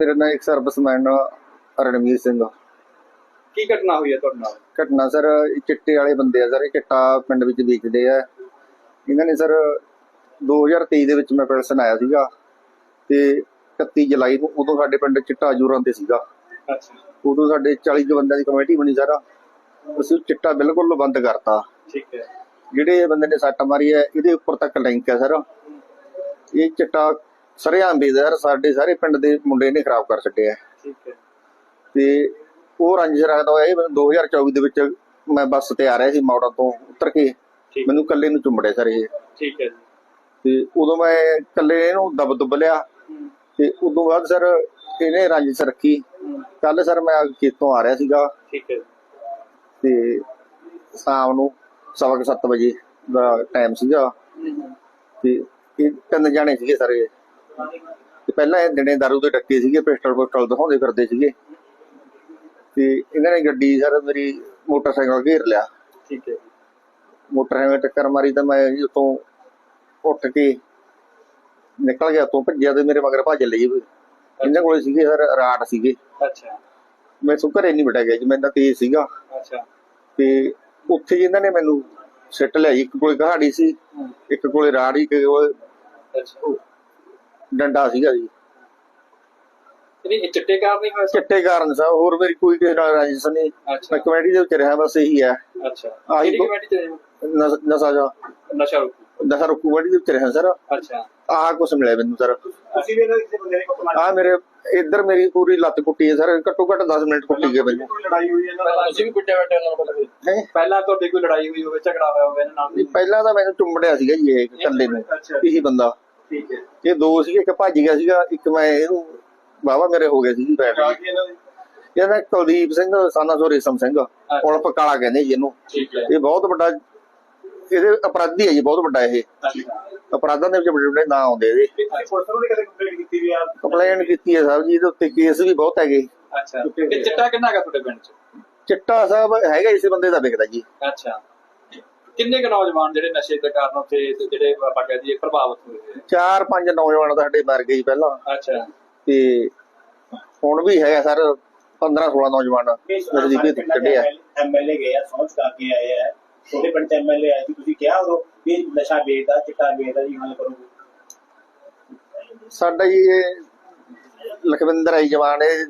ਮੇਰਾ ਨਾਮ ਇੱਕ ਸਰਵਿਸਮੈਨ ਰਣਵੀਰ ਸਿੰਘ। ਕੀ ਘਟਨਾ ਹੋਈ ਹੈ ਤੁਹਾਡੇ ਨਾਲ? ਘਟਨਾ ਸਰ ਇਹ ਚਿੱਟੇ ਵਾਲੇ ਬੰਦੇ ਆ ਸਰ ਇਹ ਚਿੱਟਾ ਪਿੰਡ ਵਿੱਚ ਵੇਚਦੇ ਆ। ਇਹਨਾਂ ਨੇ ਸਰ 2023 ਦੇ ਵਿੱਚ ਮੈਂ ਪੈਲਸਨ ਆਇਆ ਸੀਗਾ ਤੇ 31 ਜੁਲਾਈ ਨੂੰ ਉਦੋਂ ਸਾਡੇ ਪਿੰਡ ਚਿੱਟਾ ਜੂਰਾਂ ਤੇ ਸੀਗਾ। ਅੱਛਾ। ਉਦੋਂ ਸਾਡੇ 40 ਕੁ ਬੰਦਿਆਂ ਦੀ ਕਮੇਟੀ ਬਣੀ ਸਾਰਾ ਅਸੀਂ ਚਿੱਟਾ ਬਿਲਕੁਲ ਬੰਦ ਕਰਤਾ। ਠੀਕ ਹੈ। ਜਿਹੜੇ ਬੰਦੇ ਨੇ ਸੱਟ ਮਾਰੀ ਹੈ ਇਹਦੇ ਉੱਪਰ ਤੱਕ ਲਿੰਕ ਹੈ ਸਰ। ਇਹ ਚਿੱਟਾ ਸਰੇਆਮ ਵੇਚਦਾ ਸਰ ਸਾਡੇ ਸਾਰੇ ਪਿੰਡ ਦੇ ਮੁੰਡੇ ਨੇ ਖਰਾਬ ਕਰ ਛੱਡਿਆ ਠੀਕ ਹੈ। ਤੇ ਉਹ ਰੰਜਿਸ਼ ਰੱਖਦਾ ਹੋਇਆ ਇਹ ਮੈਨੂੰ 2024 ਦੇ ਵਿੱਚ ਮੈਂ ਬੱਸ ਤੇ ਆ ਰਿਹਾ ਸੀ ਮੌੜਾ ਤੋਂ ਉਤਰ ਕੇ। ਮੈਨੂੰ ਇਕੱਲੇ ਨੂੰ ਚੁੰਮੜਿਆ ਸਰ ਇਹ। ਠੀਕ ਹੈ ਤੇ ਉਦੋਂ ਮੈਂ ਇਕੱਲੇ ਇਹਨੂੰ ਦਬ ਦੁੱਬ ਲਿਆ। ਤੇ ਉਦੋਂ ਬਾਅਦ ਸਰ ਇਹਨੇ ਰੰਜਿਸ਼ ਰੱਖੀ। ਕੱਲ ਸਰ ਮੈਂ ਖੇਤੋਂ ਆ ਰਿਹਾ ਸੀਗਾ। ਠੀਕ ਹੈ ਜੀ, ਤੇ ਸ਼ਾਮ ਨੂੰ ਸਵਾ ਕੁ ਸੱਤ ਵਜੇ ਦਾ ਟਾਈਮ ਸੀਗਾ। ਤੇ ਇਹ ਤਿੰਨ ਜਾਣੇ ਸੀਗੇ ਸਰ ਇਹ। ਤੇ ਪਹਿਲਾਂ ਇਹ ਦਿਨੇ ਦਾਰੂ ਦੇ ਟੱਕੇ ਸੀਗੇ ਪਿਸਟਲ ਪਿਸਟਲ ਦਿਖਾਉਂਦੇ ਫਿਰਦੇ ਸੀਗੇ। ਤੇ ਇਹਨਾਂ ਨੇ ਗੱਡੀ ਸਰ ਮੇਰੀ ਮੋਟਰਸਾਈਕਲ ਘੇਰ ਲਿਆ। ਠੀਕ ਹੈ। ਮੋਟਰਸਾਈਕਲ ਟੱਕਰ ਮਾਰੀ ਤਾਂ ਮੈਂ ਜੀ ਉੱਠ ਕੇ ਨਿਕਲ ਗਿਆ ਤੋਂ ਭੱਜਿਆ ਤੇ ਮੇਰੇ ਮਗਰ ਭੱਜ ਲਈ। ਇਹਨਾਂ ਕੋਲੇ ਸੀਗੇ ਸਰ ਰਾਡ ਸੀਗੇ। ਅੱਛਾ। ਮੈਂ ਸੋ ਘਰੇ ਨਹੀਂ ਬਟਿਆ ਗਿਆ ਜੀ ਮੈਂ ਤਾਂ ਤੇਜ਼ ਸੀਗਾ। ਅੱਛਾ। ਤੇ ਉੱਥੇ ਇਹਨਾਂ ਨੇ ਮੈਨੂੰ ਸਿੱਟ ਲਿਆ। ਇੱਕ ਕੋਲੇ ਕਹਾੜੀ ਸੀ ਇੱਕ ਕੋਲੇ ਰਾੜ ਇੱਕ ਕੋਲੇ ਅੱਛਾ। ਡੰਡਾ ਸੀਗਾ ਜੀ। ਨਹੀਂ ਇਹ ਚਿੱਟੇ ਕਾਰਨ ਨਹੀਂ ਹੋਇਆ ਸੀ? ਚਿੱਟੇ ਕਾਰਨ ਸਾ ਹੋਰ ਮੇਰੀ ਕੋਈ ਕਿਸੇ ਨਾਲ ਰੰਜਿਸ਼ ਨਹੀਂ। ਅੱਛਾ। ਮੈਂ ਕਮੇਟੀ ਦੇ ਵਿੱਚ ਰਿਹਾ ਬਸ ਇਹੀ ਹੈ। ਅੱਛਾ। ਆਹੀ ਕੋ- ਕਮੇਟੀ ਤੇ ਰਹੇ ਹੋ? ਨਸ- ਨਸ਼ਾ ਜਾ। ਨਸ਼ਾ ਰੋਕੂ। ਨਸ਼ਾ ਰੋਕੂ ਕਮੇਟੀ ਦੇ ਵਿੱਚ ਰਿਹਾ ਸਰ। ਅੱਛਾ। ਆਹ ਕੁਛ ਮਿਲਿਆ ਮੈਨੂੰ ਸਰ। ਅਸੀਂ ਵੀ ਇਹਨਾਂ ਕਿਸੇ ਬੰਦੇ ਨੇ ਕੁੱਟਮਾਰ ਆ ਮੇਰੇ ਇੱਧਰ ਮੇਰੀ ਪੂਰੀ ਲੱਤ ਕੁੱਟੀ ਹੈ ਸਰ। ਘੱਟੋ ਘੱਟ 10 ਮਿੰਟ ਕੁੱਟੀ ਗਏ ਮੈਨੂੰ। ਕੋਈ ਲੜਾਈ ਹੋਈ ਇਹਨਾਂ ਨਾਲ? ਅਸੀਂ ਵੀ ਕੁੱਟਿਆ ਬੈਠੇ ਉਹਨਾਂ ਨਾਲ ਪਹਿਲਾਂ ਹੈਂ? ਪਹਿਲਾਂ ਤੁਹਾਡੀ ਕੋਈ ਲੜਾਈ ਹੋਈ ਹੋਵੇ ਝਗੜਾ ਹੋਇਆ ਹੋਵੇ ਇਹਨਾਂ ਨਾਲ ਨਹੀਂ, ਪਹਿਲਾਂ ਤਾਂ ਮੈਨੂੰ ਚੁੰਮੜਿਆ ਸੀਗਾ ਜੀ ਇਹ ਇਕੱਲੇ ਨੂੰ। ਅੱਛਾ। ਇਹੀ ਬੰਦਾ। ਠੀਕ ਹੈ। ਇਹ ਦੋ ਸੀਗੇ ਇੱਕ ਭੱਜ ਗਿਆ ਸੀਗਾ ਇੱਕ ਮੈਂ ਇਹਨੂੰ ਬਾਬਾ ਮੇਰੇ ਹੋ ਗਏ ਸੀ ਜੀ ਬੈਠ ਕੀ ਇਹਨਾਂ ਦੇ? ਇਹਦਾ ਕੁਲਦੀਪ ਸਿੰਘ ਸਾਨਾ ਸੋ ਰੇਸ਼ਮ ਸਿੰਘ ਉਲਪ ਕਾਲਾ ਕਹਿੰਦੇ ਜੀ ਇਹਨੂੰ। ਇਹ ਬਹੁਤ ਵੱਡਾ ਇਹਦੇ ਅਪਰਾਧੀ ਹੈ ਜੀ ਬਹੁਤ ਵੱਡਾ ਇਹ। ਅਪਰਾਧਾਂ ਦੇ ਵਿੱਚ ਵੱਡੇ ਵੱਡੇ ਨਾਂ ਆਉਂਦੇ ਇਹਦੇ। ਕੰਪਲੇਨ ਕੀਤੀ ਹੈ ਸਾਹਿਬ ਜੀ ਇਹਦੇ ਉੱਤੇ ਕੇਸ ਵੀ ਬਹੁਤ ਹੈਗੇ। ਅੱਛਾ। ਚਿੱਟਾ ਕਿੰਨਾ ਹੈਗਾ ਤੁਹਾਡੇ ਪਿੰਡ ਚ? ਚਿੱਟਾ ਸਾਹਿਬ ਹੈਗਾ ਇਸੇ ਬੰਦੇ ਦਾ ਵਿਕਦਾ ਜੀ। ਅੱਛਾ। ਕਿੰਨੇ ਕੁ ਨੌਜਵਾਨ ਜਿਹੜੇ ਨਸ਼ੇ ਦੇ ਕਾਰਨ ਉੱਥੇ ਤੇ ਜਿਹੜੇ ਆਪਾਂ ਕਹਿ ਦਈਏ ਪ੍ਰਭਾਵਿਤ ਹੋਏ ਚਾਰ ਪੰਜ ਨੌਜਵਾਨ ਤਾਂ ਸਾਡੇ ਮਰ ਗਏ ਜੀ ਪਹਿਲਾਂ? ਅੱਛਾ। ਤੇ ਹੁਣ ਵੀ ਹੈਗਾ ਸਰ 15 16 ਨੌਜਵਾਨ ਭੇਤ ਕੱਢੇ ਆ। ਐਮਐਲਏ ਗਏ ਆ ਸੌਂਚ ਕਰਕੇ ਆਏ ਆ। ਛੋਟੇ ਪਿੰਡ ਚ ਐਮਐਲਏ ਆਏ ਸੀ ਤੁਸੀਂ ਕਿਹਾ ਉਦੋਂ ਵੀ ਨਸ਼ਾ ਵੇਚਦਾ ਚਿੱਟਾ ਵੇਚਦਾ ਜੀ ਹੱਲ ਕਰੋ। ਸਾਡਾ ਜੀ ਇਹ ਲਖਵਿੰਦਰ ਆਈ ਜਵਾਨ ਇਹ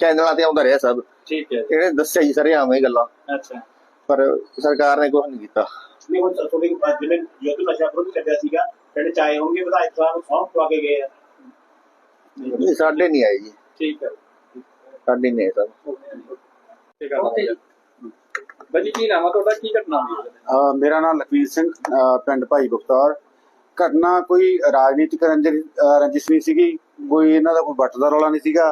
ਚੈਨਲਾਂ ਤੇ ਆਉਂਦਾ ਰਿਹਾ ਸਭ। ਠੀਕ ਹੈ ਇਹਨੇ ਦੱਸਿਆ ਜੀ ਸਾਰੇ ਆਵੇਂ ਗੱਲਾਂ। ਅੱਛਾ। ਪਰ ਸਰਕਾਰ ਨੇ ਕੁਝ ਨਹੀਂ ਕੀਤਾ। ਨਹੀਂ ਹੁਣ ਤੁਹਾਡੇ ਜਿਵੇਂ ਯੁੱਧ ਨਸ਼ਾ ਵਿਰੋਧ ਚੱਲਿਆ ਸੀਗਾ। ਪਿੰਡ ਚ ਆਏ ਹੋਣਗੇ ਵਿਧਾਇਕ ਸਾਹਿਬ ਨੂੰ ਸੌਂਪ ਪਵਾ ਕੇ ਗਏ ਆ। ਇਹ ਸਾਡੇ ਨਹੀਂ ਆਏ ਜੀ। ਠੀਕ ਹੈ। ਸਾਡੇ ਨਹੀਂ ਆਏ ਠੀਕ ਹੈ ਬਾਜੀ ਕੀ ਨਾਮ ਆ ਤੁਹਾਡਾ? ਕੀ ਘਟਨਾ ਹੋਈ? ਮੇਰਾ ਨਾਮ ਲਖਵੀਰ ਸਿੰਘ ਪਿੰਡ ਭਾਈ ਬਖਤਾਰ ਘਟਨਾ ਕੋਈ ਰਾਜਨੀਤਿਕ ਰੰਜਿਸ਼ ਨਹੀਂ ਸੀਗੀ। ਕੋਈ ਇਹਨਾਂ ਦਾ ਕੋਈ ਵੱਟ ਦਾ ਰੌਲਾ ਨਹੀਂ ਸੀਗਾ।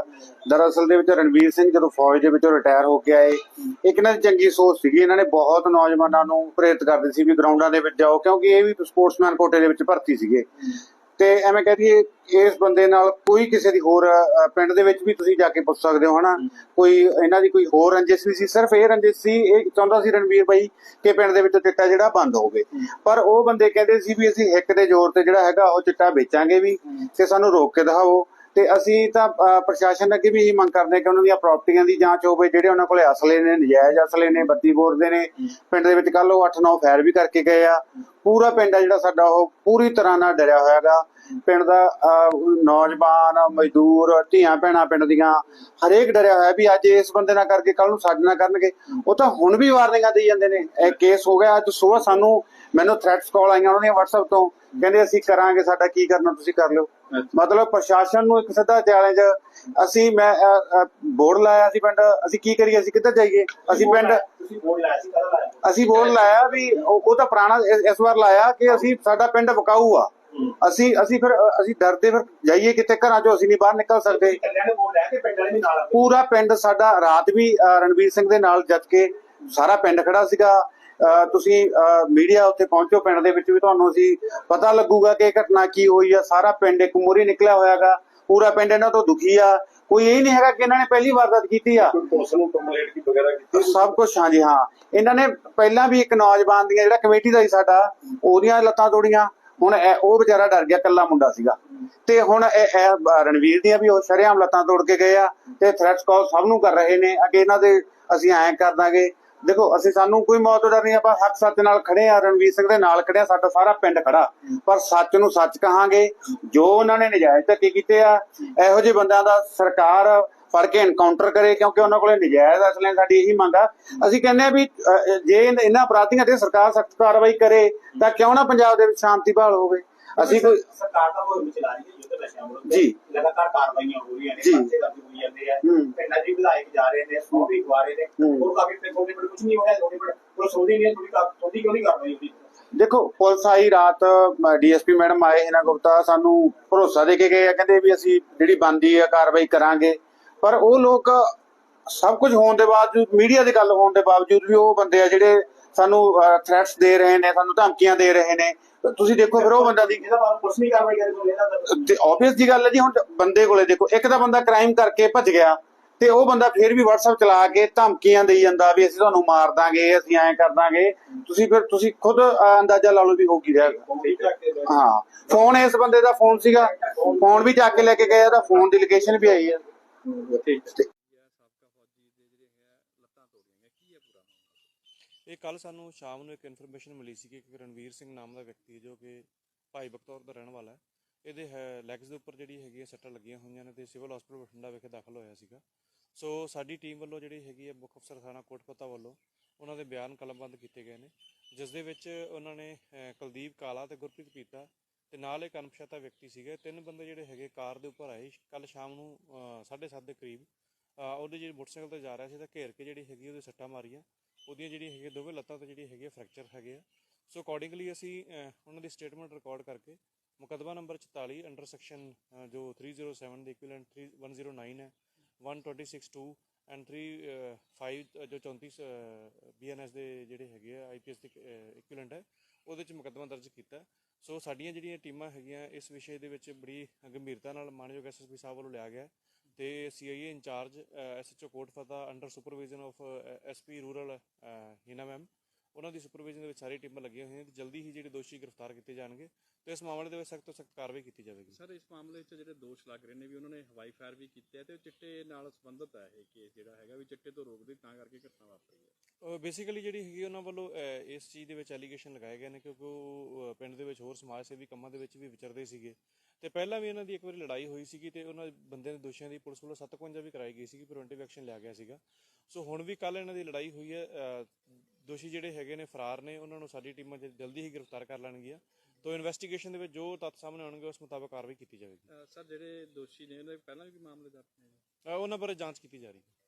ਦਰਅਸਲ ਦੇ ਵਿੱਚ ਰਣਵੀਰ ਸਿੰਘ ਜਦੋਂ ਫੌਜ ਦੇ ਵਿੱਚੋਂ ਰਿਟਾਇਰ ਹੋ ਕੇ ਆਏ, ਇੱਕ ਇਹਨਾਂ ਦੀ ਚੰਗੀ ਸੋਚ ਸੀਗੀ। ਇਹਨਾਂ ਨੇ ਬਹੁਤ ਨੌਜਵਾਨਾਂ ਨੂੰ ਪ੍ਰੇਰਿਤ ਕਰਦੇ ਸੀ ਵੀ ਗਰਾਊਂਡਾਂ ਦੇ ਵਿੱਚ ਜਾਓ, ਕਿਉਂਕਿ ਇਹ ਵੀ ਸਪੋਰਟਸਮੈਨ ਕੋਟੇ ਦੇ ਵਿੱਚ ਭਰਤੀ ਸੀਗੇ। ਤੇ ਐਵੇਂ ਕਹਿ ਇਸ ਬੰਦੇ ਨਾਲ ਕੋਈ ਕਿਸੇ ਦੀ ਹੋਰ ਪਿੰਡ ਦੇ ਵਿੱਚ ਵੀ ਤੁਸੀਂ ਜਾ ਕੇ ਪੁੱਛ ਸਕਦੇ ਹੋ, ਹਨਾ? ਕੋਈ ਇਹਨਾਂ ਦੀ ਕੋਈ ਹੋਰ ਰੰਜਿਸ਼ ਨਹੀਂ ਸੀ, ਸਿਰਫ ਇਹ ਰੰਜਿਸ਼ ਸੀ, ਇਹ ਚਾਹੁੰਦਾ ਸੀ ਰਣਵੀਰ ਬਾਈ ਕਿ ਪਿੰਡ ਦੇ ਵਿੱਚ ਚਿੱਟਾ ਜਿਹੜਾ ਬੰਦ ਹੋਵੇ। ਪਰ ਉਹ ਬੰਦੇ ਕਹਿੰਦੇ ਸੀ ਵੀ ਅਸੀਂ ਹਿੱਕ ਦੇ ਜ਼ੋਰ ਤੇ ਜਿਹੜਾ ਹੈਗਾ ਉਹ ਚਿੱਟਾ ਵੇਚਾਂਗੇ ਵੀ ਤੇ ਸਾਨੂੰ ਰੋਕ ਕੇ ਦਿਖਾਓ। ਤੇ ਅਸੀਂ ਤਾਂ ਪ੍ਰਸ਼ਾਸਨ ਅੱਗੇ ਵੀ ਇਹੀ ਮੰਗ ਕਰਦੇ ਹਾਂ ਕਿ ਉਹਨਾਂ ਦੀਆਂ ਪ੍ਰਾਪਰਟੀਆਂ ਦੀ ਜਾਂਚ ਹੋਵੇ, ਜਿਹੜੇ ਉਹਨਾਂ ਕੋਲੇ ਅਸਲੇ ਨੇ, ਨਜਾਇਜ਼ ਅਸਲੇ ਨੇ ਬੱਤੀ ਬੋਰਡ ਦੇ ਨੇ। ਪਿੰਡ ਦੇ ਵਿੱਚ ਕੱਲ ਉਹ 8-9 ਫਾਇਰ ਵੀ ਕਰਕੇ ਗਏ ਆ। ਪੂਰਾ ਪਿੰਡ ਆ ਜਿਹੜਾ ਸਾਡਾ, ਉਹ ਪੂਰੀ ਤਰ੍ਹਾਂ ਨਾਲ ਡਰਿਆ ਹੋਇਆਗਾ ਪਿੰਡ ਦਾ ਨੌਜਵਾਨ, ਮਜ਼ਦੂਰ, ਧੀਆਂ ਭੈਣਾਂ ਪਿੰਡ ਦੀਆਂ, ਹਰੇਕ ਡਰਿਆ ਹੋਇਆ ਵੀ ਅੱਜ ਇਸ ਬੰਦੇ ਨਾਲ ਕਰਕੇ ਕੱਲ ਨੂੰ ਸਾਡੇ ਨਾਲ ਕਰਨਗੇ। ਉਹ ਤਾਂ ਹੁਣ ਵੀ ਵਾਰਨਿੰਗਾਂ ਦੇਈ ਜਾਂਦੇ ਨੇ। ਇਹ ਕੇਸ ਹੋ ਗਿਆ। ਅੱਜ ਸਵੇਰ ਸਾਨੂੰ ਮੈਨੂੰ ਥ੍ਰੈਟਸ ਕਾਲ ਆਈਆਂ ਉਹਨਾਂ ਦੀਆਂ WhatsApp ਤੋਂ। ਕਹਿੰਦੇ ਅਸੀਂ ਕਰਾਂਗੇ, ਸਾਡਾ ਕੀ ਕਰਨਾ, ਤੁਸੀਂ ਕਰ ਲਿਓ। ਮਤਲਬ ਪ੍ਰਸ਼ਾਸਨ ਨੂੰ ਇੱਕ ਸਿੱਧਾ ਚੈਲੰਜ ਅਸੀਂ ਮੈਂ ਬੋਰਡ ਲਾਇਆ ਸੀ ਪਿੰਡ ਅਸੀਂ ਕੀ ਕਰੀਏ ਅਸੀਂ ਕਿੱਧਰ ਜਾਈਏ? ਅਸੀਂ ਪਿੰਡ ਅਸੀਂ ਬੋਰਡ ਲਾਇਆ ਵੀ ਉਹ ਤਾਂ ਪੁਰਾਣਾ ਇਸ- ਵਾਰ ਲਾਇਆ ਕਿ ਅਸੀਂ ਸਾਡਾ ਪਿੰਡ ਵਿਕਾਊ ਆ। ਅਸੀਂ ਅਸੀਂ ਫਿਰ ਅਸੀਂ ਡਰਦੇ ਫਿਰ ਜਾਈਏ ਕਿੱਥੇ ਘਰਾਂ ਚੋਂ ਅਸੀਂ ਨਹੀਂ ਬਾਹਰ ਨਿਕਲ ਸਕਦੇ। ਪੂਰਾ ਪਿੰਡ ਸਾਡਾ ਰਾਤ ਵੀ ਰਣਵੀਰ ਸਿੰਘ ਦੇ ਨਾਲ ਜੱਜ ਕੇ ਸਾਰਾ ਪਿੰਡ ਖੜਾ ਸੀਗਾ। ਤੁਸੀਂ ਮੀਡੀਆ ਉੱਥੇ ਪਹੁੰਚੋ ਪਿੰਡ ਦੇ ਵਿੱਚ ਵੀ ਤੁਹਾਨੂੰ ਅਸੀਂ ਪਤਾ ਲੱਗੂਗਾ ਕਿ ਘਟਨਾ ਕੀ ਹੋਈ ਆ। ਸਾਰਾ ਪਿੰਡ ਇੱਕ ਮੋਰੀ ਨਿਕਲਿਆ ਹੋਇਆਗਾ। ਪੂਰਾ ਪਿੰਡ ਇਹਨਾਂ ਤੋਂ ਦੁਖੀ ਆ। ਕੋਈ ਇਹ ਨਹੀਂ ਹੈਗਾ ਕਿ ਇਹਨਾਂ ਨੇ ਪਹਿਲੀ ਵਾਰਦਾਤ ਕੀਤੀ ਆ। ਪੁਲਿਸ ਨੂੰ ਕੰਪਲੇਂਟ ਕੀ ਵਗੈਰਾ ਕੀਤੀ ਸਭ ਕੁਝ ਹਾਂਜੀ ਹਾਂ। ਇਹਨਾਂ ਨੇ ਪਹਿਲਾਂ ਵੀ ਇੱਕ ਨੌਜਵਾਨ ਦੀਆਂ ਜਿਹੜਾ ਕਮੇਟੀ ਦਾ ਸੀ ਸਾਡਾ ਉਹਦੀਆਂ ਲੱਤਾਂ ਤੋੜੀਆਂ। ਹੁਣ ਉਹ ਵਿਚਾਰਾ ਡਰ ਗਿਆ ਕੱਲਾ ਮੁੰਡਾ ਸੀਗਾ। ਤੇ ਹੁਣ ਇਹ ਇਹ ਰਣਵੀਰ ਦੀਆਂ ਵੀ ਉਹ ਸ਼ਰੇਆਮ ਲੱਤਾਂ ਤੋੜ ਕੇ ਗਏ ਆ। ਤੇ ਥ੍ਰੈਟਸ ਕਾਲ ਸਭ ਨੂੰ ਕਰ ਰਹੇ ਨੇ। ਅੱਗੇ ਇਹਨਾਂ ਦੇ ਅਸੀਂ ਐਂ ਕਰ ਦਾਂਗੇ। ਦੇਖੋ ਅਸੀਂ ਸਾਨੂੰ ਕੋਈ ਮੌਤ ਡਰ ਨਹੀਂ ਆਪਾਂ ਹੱਕ ਸੱਚ ਨਾਲ ਖੜੇ ਆ ਰਣਵੀਰ ਸਿੰਘ ਦੇ ਨਾਲ ਖੜੇ ਆ ਸਾਡਾ ਸਾਰਾ ਪਿੰਡ ਖੜਾ। ਪਰ ਸੱਚ ਨੂੰ ਸੱਚ ਕਹਾਂਗੇ ਜੋ ਉਹਨਾਂ ਨੇ ਨਜਾਇਜ਼ ਧੱਕੇ ਕੀਤੇ ਆ ਇਹੋ ਜਿਹੇ ਬੰਦਿਆਂ ਦਾ ਸਰਕਾਰ ਫੜ ਕੇ ਐਨਕਾਊਂਟਰ ਕਰੇ ਕਿਉਂਕਿ ਉਹਨਾਂ ਕੋਲੇ ਨਜਾਇਜ਼ ਅਸਲੇ ਸਾਡੀ ਇਹੀ ਮੰਗ ਆ। ਅਸੀਂ ਕਹਿੰਦੇ ਆ ਵੀ ਜੇ ਇਹਨਾਂ ਅਪਰਾਧੀਆਂ ਤੇ ਸਰਕਾਰ ਸਖਤ ਕਾਰਵਾਈ ਕਰੇ ਤਾਂ ਕਿਉਂ ਨਾ ਪੰਜਾਬ ਦੇ ਵਿੱਚ ਸ਼ਾਂਤੀ ਬਹਾਲ ਹੋਵੇ? ਅਸੀਂ ਕੋਈ ਸਰਕਾਰ ਤਾਂ ਮੁਹਿੰਮ ਚਲਾ ਰਹੀ ਹੈ ਯੁੱਧ ਨਸ਼ਿਆਂ ਵਿਰੁੱਧ ਜੀ। ਲਗਾਤਾਰ ਕਾਰਵਾਈਆਂ ਹੋ ਰਹੀਆਂ ਨੇ। ਪਾਸੇ ਕਾਬੂ ਹੋਈ ਜਾਂਦੇ ਆ। ਪਿੰਡਾਂ ਦੀ ਵਿਧਾਇਕ ਜਾ ਰਹੇ ਨੇ ਸੌ ਵੀ ਗਵਾ ਰਹੇ ਨੇ। ਹੋਰ ਕਾਫੀ ਪਿੰਡ ਥੋੜੇ ਬੜੇ ਕੁਝ ਨਹੀਂ ਹੋਇਆ ਥੋੜੇ ਬੜੇ ਉਹ ਸੋਧੀ ਨਹੀਂ ਥੋੜੀ ਥੋੜੀ ਕਿਉਂ ਨਹੀਂ ਕਾਰਵਾਈ ਹੁੰਦੀ ਦੇਖੋ ਪੁਲਿਸ ਆਈ ਰਾਤ ਡੀਐਸਪੀ ਮੈਡਮ ਆਏ ਇਹਨਾਂ ਗੁਪਤਾ ਸਾਨੂੰ ਭਰੋਸਾ ਦੇ ਕੇ ਗਏ ਆ ਕਹਿੰਦੇ ਵੀ ਅਸੀਂ ਜਿਹੜੀ ਬੰਦੀ ਆ ਕਾਰਵਾਈ ਕਰਾਂਗੇ ਪਰ ਉਹ ਲੋਕ ਸਭ ਕੁਝ ਹੋਣ ਦੇ ਬਾਵਜੂਦ ਮੀਡੀਆ ਦੀ ਗੱਲ ਹੋਣ ਦੇ ਬਾਵਜੂਦ ਵੀ ਉਹ ਬੰਦੇ ਆ ਜਿਹੜੇ ਸਾਨੂੰ ਥ੍ਰੈਟਸ ਦੇ ਰਹੇ ਨੇ ਸਾਨੂੰ ਧਮਕੀਆਂ ਦੇ ਰਹੇ ਨੇ। ਤੁਸੀਂ ਦੇਖੋ ਫਿਰ ਉਹ ਬੰਦਾ ਦੀ ਪੁਲਿਸ ਨਹੀਂ ਕਾਰਵਾਈ ਕਰੇ ਤਾਂ ਆਬਵੀਅਸ ਜੀ ਗੱਲ ਹੈ ਜੀ ਹੁਣ ਬੰਦੇ ਕੋਲੇ ਦੇਖੋ ਇੱਕ ਤਾਂ ਬੰਦਾ ਕ੍ਰਾਈਮ ਕਰਕੇ ਭੱਜ ਗਿਆ ਤੇ ਉਹ ਬੰਦਾ ਫਿਰ ਵੀ WhatsApp ਚਲਾ ਕੇ ਧਮਕੀਆਂ ਦੇਈ ਜਾਂਦਾ ਵੀ ਅਸੀਂ ਤੁਹਾਨੂੰ ਮਾਰ ਦਾਂਗੇ ਅਸੀਂ ਐਂ ਕਰ ਦਾਂਗੇ। ਤੁਸੀਂ ਫਿਰ ਤੁਸੀਂ ਖੁਦ ਅੰਦਾਜ਼ਾ ਲਾ ਲਓ ਵੀ ਹੋ ਕੀ ਰਿਹਾ। ਹਾਂ ਫੋਨ ਇਸ ਬੰਦੇ ਦਾ ਫੋਨ ਸੀਗਾ। ਫੋਨ ਵੀ ਚੱਕ ਕੇ ਲੈ ਕੇ ਗਏ ਉਹਦਾ ਫੋਨ ਦੀ ਲੋਕੇਸ਼ਨ ਵੀ ਆਈ ਹੈ। ਠੀਕ ਤੇ- ਸਾਬਕਾ ਫੌਜੀ ਦੇ ਜਿਹੜੇ ਹੈ ਇਹ ਕੱਲ ਸਾਨੂੰ ਸ਼ਾਮ ਨੂੰ ਇੱਕ ਇਨਫੋਰਮੇਸ਼ਨ ਮਿਲੀ ਸੀ ਕਿ ਇੱਕ ਰਣਵੀਰ ਸਿੰਘ ਨਾਮ ਦਾ ਵਿਅਕਤੀ ਜੋ ਕਿ ਭਾਈ ਬਖਤੌਰ ਦਾ ਰਹਿਣ ਵਾਲਾ ਹੈ। ਇਹਦੇ ਲੈਗਸ ਦੇ ਉੱਪਰ ਜਿਹੜੀ ਹੈਗੀ ਹੈ ਸੱਟਾਂ ਲੱਗੀਆਂ ਹੋਈਆਂ ਨੇ ਤੇ ਸਿਵਲ ਹਸਪੀਟਲ ਬਠਿੰਡਾ ਵਿਖੇ ਦਾਖਲ ਹੋਇਆ ਸੀਗਾ। ਸੋ ਸਾਡੀ ਟੀਮ ਵੱਲੋਂ ਜਿਹੜੀ ਹੈਗੀ ਹੈ ਮੁੱਖ ਅਫਸਰ ਥਾਣਾ ਕੋਟਪਤਾ ਵੱਲੋਂ ਉਹਨਾਂ ਦੇ ਬਿਆਨ ਕਲਮਬੰਦ ਕੀਤੇ ਗਏ ਨੇ, ਜਿਸ ਦੇ ਵਿੱਚ ਉਹਨਾਂ ਨੇ ਕੁਲਦੀਪ ਕਾਲਾ ਤੇ ਗੁਰਪ੍ਰੀਤ ਪੀਤਾ ਤੇ ਨਾਲ ਇੱਕ ਅਨਪਛਾਤਾ ਵਿਅਕਤੀ ਸੀਗੇ। ਤਿੰਨ ਬੰਦੇ ਜਿਹੜੇ ਹੈਗੇ ਕਾਰ ਦੇ ਉੱਪਰ ਆਏ। ਕੱਲ ਸ਼ਾਮ ਨੂੰ 7:30 ਦੇ ਕਰੀਬ, ਅਹ, ਉਹਦੇ ਜਿਹੜੇ ਮੋਟਰਸਾਈਕਲ ਤੇ ਜਾ ਰਿਹਾ ਸੀ ਤਾਂ ਘੇਰ ਕੇ ਜਿਹੜੀ ਹੈਗੀ ਉਹਦੇ ਸੱਟਾਂ ਮਾਰੀਆਂ। ਉਹਦੀਆਂ ਜਿਹੜੀਆਂ ਹੈਗੀਆਂ, ਦੋਵੇਂ ਲੱਤਾਂ ਤੇ ਜਿਹੜੀ ਹੈਗੀ ਫ੍ਰੈਕਚਰ ਹੈਗੇ ਆ। ਸੋ ਅਕੋਰਡਿੰਗਲੀ ਅਸੀਂ ਉਹਨਾਂ ਦੀ ਸਟੇਟਮੈਂਟ ਰਿਕਾਰਡ ਕਰਕੇ ਮੁਕੱਦਮਾ ਨੰਬਰ 44 ਅੰਡਰ ਸੈਕਸ਼ਨ ਜੋ 307 ਦੇ ਇਕੁਇਵਲੈਂਟ 3109 ਹੈ 1262 ਐਂਡ 35 ਜੋ 34 ਬੀਐਨਐਸ ਦੇ ਜਿਹੜੇ ਹੈਗੇ ਆ ਆਈਪੀਐਸ ਦੇ ਇਕੁਇਵਲੈਂਟ ਹੈ, ਉਹਦੇ ਚ ਮੁਕੱਦਮਾ ਦਰਜ ਕੀਤਾ। ਸੋ ਸਾਡੀਆਂ ਜਿਹੜੀਆਂ ਟੀਮਾਂ ਹੈਗੀਆਂ, ਇਸ ਵਿਸ਼ੇ ਦੇ ਵਿੱਚ ਬੜੀ ਗੰਭੀਰਤਾ ਨਾਲ ਮਾਨਯੋਗ ਐਸਐਸਪੀ ਸਾਹਿਬ ਵੱਲੋਂ ਲਿਆ ਗਿਆ। ਤੇ CIA incharge SHO Kot Fatta under supervision of SP rural Heena ma'am ਉਹਨਾਂ ਦੀ ਸੁਪਰਵਿਜ਼ਨ ਦੇ ਵਿੱਚ ਸਾਰੀ ਟੀਮਾਂ ਲੱਗੀਆਂ ਹੋਈਆਂ ਤੇ ਜਲਦੀ ਹੀ ਜਿਹੜੇ ਦੋਸ਼ੀ ਗ੍ਰਿਫਤਾਰ ਕੀਤੇ ਜਾਣਗੇ ਤੇ ਇਸ ਮਾਮਲੇ ਦੇ ਵਿੱਚ ਸਖਤ ਤੋਂ ਸਖਤ ਕਾਰਵਾਈ ਕੀਤੀ ਜਾਵੇਗੀ। ਸਰ, ਇਸ ਮਾਮਲੇ 'ਚ ਜਿਹੜੇ ਦੋਸ਼ ਲੱਗ ਰਹੇ ਨੇ ਵੀ ਉਹਨਾਂ ਨੇ ਹਵਾਈ ਫਾਇਰ ਵੀ ਕੀਤੇ ਆ ਤੇ ਉਹ ਚਿੱਟੇ ਨਾਲ ਸੰਬੰਧਿਤ ਹੈ ਇਹ ਕੇਸ ਜਿਹੜਾ ਹੈਗਾ ਵੀ ਚਿੱਟੇ ਤੋਂ ਰੋਕਦੇ, ਤਾਂ ਕਰਕੇ ਘਟਨਾ ਵਾਪਰੀ। ਬੇਸਿਕਲੀ ਜਿਹੜੀ ਹੈਗੀ ਉਹਨਾਂ ਵੱਲੋਂ ਅਹ, ਇਸ ਚੀਜ਼ ਦੇ ਵਿੱਚ ਐਲੀਗੇਸ਼ਨ ਲਗਾਏ ਗਏ ਨੇ ਕਿਉਂਕਿ ਉਹ ਅਹ, ਪਿੰਡ ਦੇ ਵਿੱਚ ਹੋਰ ਸਮਾਜ ਸੇਵੀ ਕੰਮਾਂ ਦੇ ਵਿੱਚ ਵੀ ਵਿਚਰਦੇ ਸੀਗੇ। ਤੇ ਪਹਿਲਾਂ ਵੀ ਇਹਨਾਂ ਦੀ ਇੱਕ ਵਾਰੀ ਲੜਾਈ ਹੋਈ ਸੀਗੀ ਤੇ ਉਹਨਾਂ ਬੰਦੇ ਦੇ ਦੋਸ਼ੀਆਂ ਦੀ ਪੁਲਿਸ ਵੱਲੋਂ 751 ਵੀ ਕਰਾਈ ਗਈ ਸੀਗੀ ਪ੍ਰੀਵੈਂਟਿਵ ਐਕਸ਼ਨ ਲਿਆ ਗਿਆ ਸੀਗਾ। ਸੋ ਹੁਣ ਵੀ ਕੱਲ ਇਹਨਾਂ ਦੀ ਲੜਾਈ ਹੋਈ ਹੈ ਅਹ, ਦੋਸ਼ੀ ਜਿਹੜੇ ਹੈਗੇ ਨੇ ਫਰਾਰ ਨੇ ਉਹਨਾਂ ਨੂੰ ਸਾਡੀ ਟੀਮਾਂ ਜ- ਜਲਦੀ ਹੀ ਗ੍ਰਿਫਤਾਰ ਕਰ ਲੈਣਗੀਆਂ। ਤੋਂ ਇਨਵੈਸਟੀਗੇਸ਼ਨ ਦੇ ਵਿੱਚ ਜੋ ਤੱਥ ਸਾਹਮਣੇ ਆਉਣਗੇ ਉਸ ਮੁਤਾਬਕ ਕਾਰਵਾਈ ਕੀਤੀ ਜਾਵੇਗੀ। ਸਰ ਜਿਹੜੇ ਦੋਸ਼ੀ ਨੇ ਉਹਨਾਂ ਦੇ ਪਹਿਲਾਂ ਵੀ ਮਾਮਲੇ ਦਰਜ ਨੇ? ਅਹ, ਉਹਨਾਂ ਬਾਰੇ ਜਾਂਚ ਕੀਤੀ ਜਾ ਰਹੀ ਹੈ।